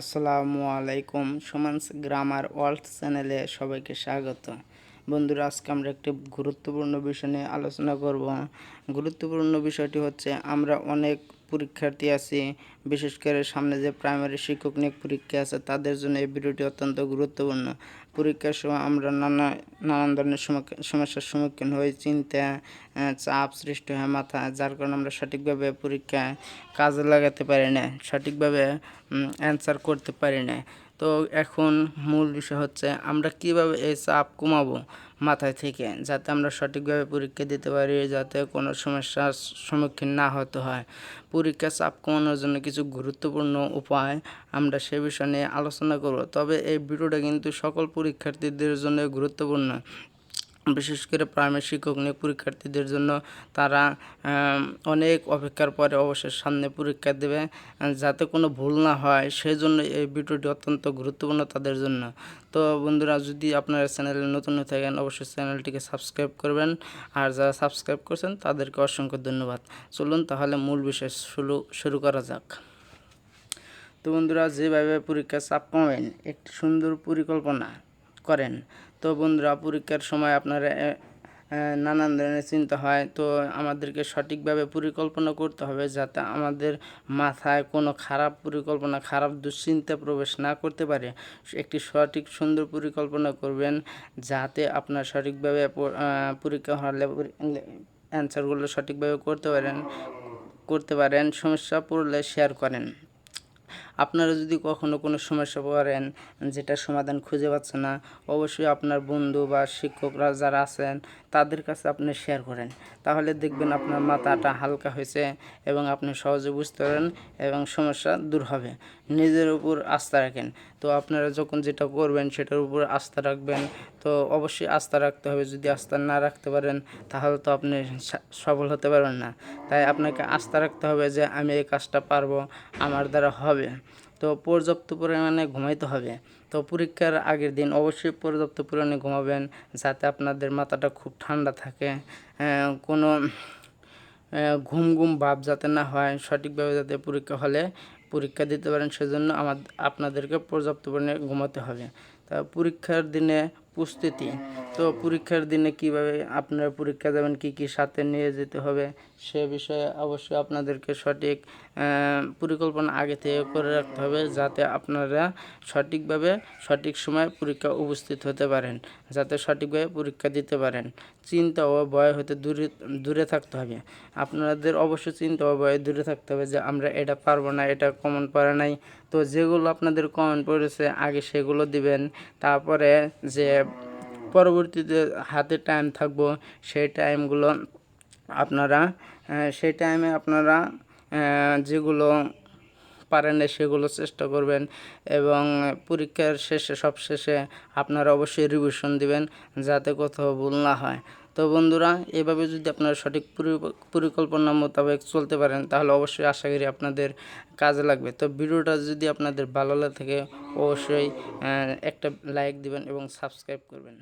আসসালামু আলাইকুম, সোমান্স grammar world চ্যানেলে সবাইকে স্বাগত। বন্ধুরা, আজকে আমরা একটি গুরুত্বপূর্ণ বিষয় নিয়ে আলোচনা করব। গুরুত্বপূর্ণ বিষয়টি হচ্ছে, আমরা অনেক পরীক্ষার্থী আছে, বিশেষ করে সামনে যে প্রাইমারি শিক্ষক নিয়োগ পরীক্ষা আছে, তাদের জন্য এই ভিডিওটি অত্যন্ত গুরুত্বপূর্ণ। পরীক্ষার সময় আমরা নানা, নানান ধরনের সমস্যা- সমস্যার সম্মুখীন হই, চিন্তা চাপ সৃষ্টি হয় মাথা, যার কারণে আমরা সঠিকভাবে পরীক্ষায় কাজে লাগাতে পারি না, সঠিকভাবে অ্যান্সার করতে পারি না। তো এখন মূল বিষয় হচ্ছে আমরা কীভাবে এই চাপ কমাবো মাথায় থেকে যাতে আমরা সঠিকভাবে পরীক্ষা দিতে পারি, যাতে কোনো সমস্যার সম্মুখীন না হতে হয়। পরীক্ষা চাপ কমানোর জন্য কিছু গুরুত্বপূর্ণ উপায় আমরা সে বিষয় নিয়ে আলোচনা করব। তবে এই ভিডিওটা কিন্তু সকল পরীক্ষার্থীদের জন্য গুরুত্বপূর্ণ। বিশেষ করে প্রাইমারি শিক্ষক নিয়োগ পরীক্ষার্থীদের জন্য তারা অনেক অপেক্ষার পরে অবশ্যই সামনে পরীক্ষা দেবে, যাতে কোনো ভুল না হয়। সেই জন্য এই ভিডিওটি অত্যন্ত গুরুত্বপূর্ণ তাদের জন্য। তো বন্ধুরা, যদি আপনারা চ্যানেলে নতুন হয়ে থাকেন, অবশ্যই চ্যানেলটিকে সাবস্ক্রাইব করবেন। আর যারা সাবস্ক্রাইব করছেন, তাদেরকে অসংখ্য ধন্যবাদ। চলুন তাহলে মূল বিষয় শুরু শুরু করা যাক। তো বন্ধুরা, যেভাবে পরীক্ষার চাপ কমাবেন একটি সুন্দর পরিকল্পনা করেন। তো বন্ধুরা, পরীক্ষার সময় আপনারা নানান ধরনের চিন্তা হয়। তো আমাদেরকে সঠিকভাবে পরিকল্পনা করতে হবে যাতে আমাদের মাথায় কোনো খারাপ পরিকল্পনা, খারাপ দুশ্চিন্তা প্রবেশ না করতে পারে। একটি সঠিক, সুন্দর পরিকল্পনা করবেন যাতে আপনার সঠিকভাবে পরীক্ষা হলে অ্যান্সারগুলো সঠিকভাবে করতে পারেন করতে পারেন। সমস্যা পড়লে শেয়ার করেন। আপনারা যদি কখনো কোনো সমস্যা পড়েন, যেটা সমাধান খুঁজে পাচ্ছে না, অবশ্যই আপনার বন্ধু বা শিক্ষকরা যারা আছেন, তাদের কাছে আপনি শেয়ার করেন। তাহলে দেখবেন আপনার মাথাটা হালকা হয়েছে এবং আপনি সহজে বুঝতে পারেন এবং সমস্যা দূর হবে। নিজের উপর আস্থা রাখেন। তো আপনারা যখন যেটা করবেন সেটার উপর আস্থা রাখবেন। তো অবশ্যই আস্থা রাখতে হবে। যদি আস্থা না রাখতে পারেন, তাহলে তো আপনি সফল হতে পারবেন না। তাই আপনাকে আস্থা রাখতে হবে যে, আমি এই কাজটা পারব, আমার দ্বারা হবে। তো পর্যাপ্ত পরিমাণে ঘুমাইতে হবে। তো পরীক্ষার আগের দিন অবশ্যই পর্যাপ্ত পরিমাণে ঘুমাবেন, যাতে আপনাদের মাথাটা খুব ঠান্ডা থাকে। কোনো ঘুম ঘুম ভাব যাতে না হয় সঠিকভাবে যাতে পরীক্ষা হলে। পরীক্ষা দিতে পারেন সেজন্য আমার আপনাদেরকে পর্যাপ্ত পরিমাণে ঘুমাতে হবে। তা পরীক্ষার দিনে প্রস্তুতি। তো পরীক্ষার দিনে কীভাবে আপনারা পরীক্ষা যাবেন কি কি সাথে নিয়ে যেতে হবে, সে বিষয়ে অবশ্যই আপনাদেরকে সঠিক পরিকল্পনা আগে থেকে করে রাখতে হবে যাতে আপনারা সঠিকভাবে সঠিক সময় পরীক্ষা উপস্থিত হতে পারেন, যাতে সঠিকভাবে পরীক্ষা দিতে পারেন। চিন্তা ও ভয় হতে দূরে দূরে থাকতে হবে। আপনাদের অবশ্যই চিন্তা ও ভয়ে দূরে থাকতে হবে যে আমরা এটা পারব না, এটা কমন পারে নাই। তো যেগুলো আপনাদের কমেন্ট পড়েছে, আগে সেগুলো দিবেন। তারপরে যে পরবর্তীতে হাতে টাইম থাকব, সেই টাইমগুলো আপনারা সেই টাইমে আপনারা যেগুলো পারেন সেগুলো চেষ্টা করবেন এবং পরীক্ষার শেষে সব শেষে আপনারা অবশ্যই রিভিশন দিবেন, যাতে কোথাও ভুল না হয়। তো বন্ধুরা, এভাবে যদি আপনারা সঠিক পরি- পরিকল্পনা মোতাবেক চলতে পারেন, তাহলে অবশ্যই আশা করি আপনাদের কাজে লাগবে। তো ভিডিওটা যদি আপনাদের ভালো লাগে থাকে, অবশ্যই একটা লাইক দিবেন এবং সাবস্ক্রাইব করবেন।